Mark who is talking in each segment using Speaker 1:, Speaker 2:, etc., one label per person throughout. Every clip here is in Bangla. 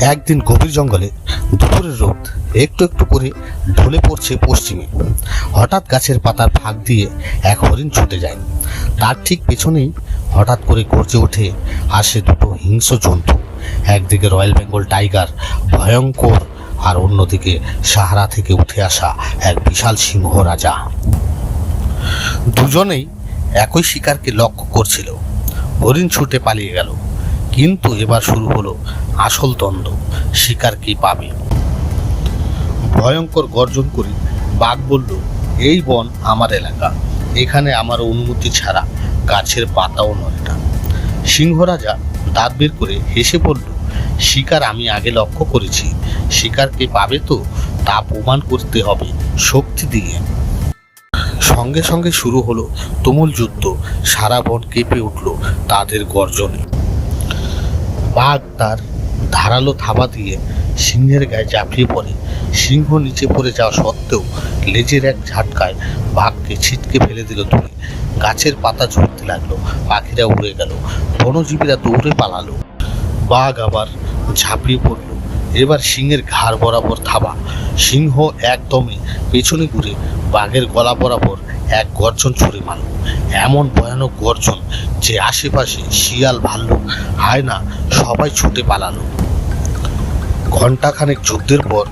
Speaker 1: একদিন গভীর জঙ্গলে দুপুরের রোদ, একটু একটু করে ঢলে পড়ছে পশ্চিমে। হঠাৎ গাছের পাতার ফাঁক দিয়ে এক হরিণ ছুটে যায়। তার ঠিক পেছনেই হঠাৎ করে গর্জে ওঠে আসে দুটো হিংস্র জন্তু। একদিকে রয়্যাল বেঙ্গল টাইগার, ভয়ঙ্কর, আর অন্যদিকে সাহারা থেকে উঠে আসা এক বিশাল সিংহ রাজা। দুজনেই একই শিকারকে লক্ষ্য করছিল। হরিণ ছুটে পালিয়ে গেল। কিন্তু এবার শুরু হলো আসল দ্বন্দ্ব। শিকার কি পাবে? ভয়ঙ্কর গর্জন করে বাঘ বলল, এই বন আমার এলাকা। এখানে আমার অনুমতি ছাড়া গাছের পাতাও নড়ে না সিংহ রাজা দাঁত বের করে হেসে বলল শিকার আমি আগে লক্ষ্য করেছি। শিকারকে পাবে তো তা প্রমাণ করতে হবে শক্তি দিয়ে। সঙ্গে সঙ্গে শুরু হলো তুমুল যুদ্ধ। সারা বন কেঁপে উঠল তাদের গর্জনে। বাঘ তার ধারালো থাবা দিয়ে সিংহের গায়ে ঝাঁপিয়ে পড়ে। সিংহ নিচে পড়ে যাওয়া সত্ত্বেও লেজের এক ঝাটকায় বাঘকে ছিটকে ফেলে দিল দূরে গাছের পাতা ঝরতে লাগল, পাখিরা উড়ে গেল, বনজীবীরা দৌড়ে পালালো। বাঘ আবার ঝাঁপিয়ে পড়ল। এবার সিংহের ঘাড় বরাবর থাবা। সিংহ একদমই পেছনে ঘুরে বাঘের গলা বরাবর এক গর্জন ছুঁড়ে মারল। এমন ভয়ানক গর্জন যে আশেপাশে শিয়াল, ভাল্লুক, হায়না সবাই ছুটে পালালো। ঘণ্টাখানেক যুদ্ধের পর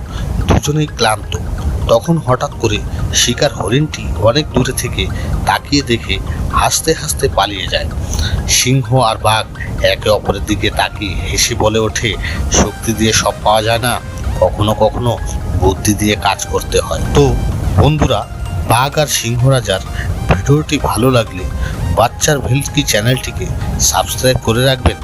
Speaker 1: দুজনেই ক্লান্ত। তখন হঠাৎ করে শিকার হরিণটি অনেক দূরে থেকে তাকিয়ে দেখে হাসতে হাসতে পালিয়ে যায়। সিংহ আর বাঘ একে অপরের দিকে তাকিয়ে হেসে বলে ওঠে, শক্তি দিয়ে সব পাওয়া যায় না। কখনো কখনো বুদ্ধি দিয়ে কাজ করতে হয়। তো বন্ধুরা বাঘ আর সিংহ রাজার ভিডিওটি ভালো লাগলে বাচ্চার ভেলকি চ্যানেলটিকে সাবস্ক্রাইব করে রাখবেন।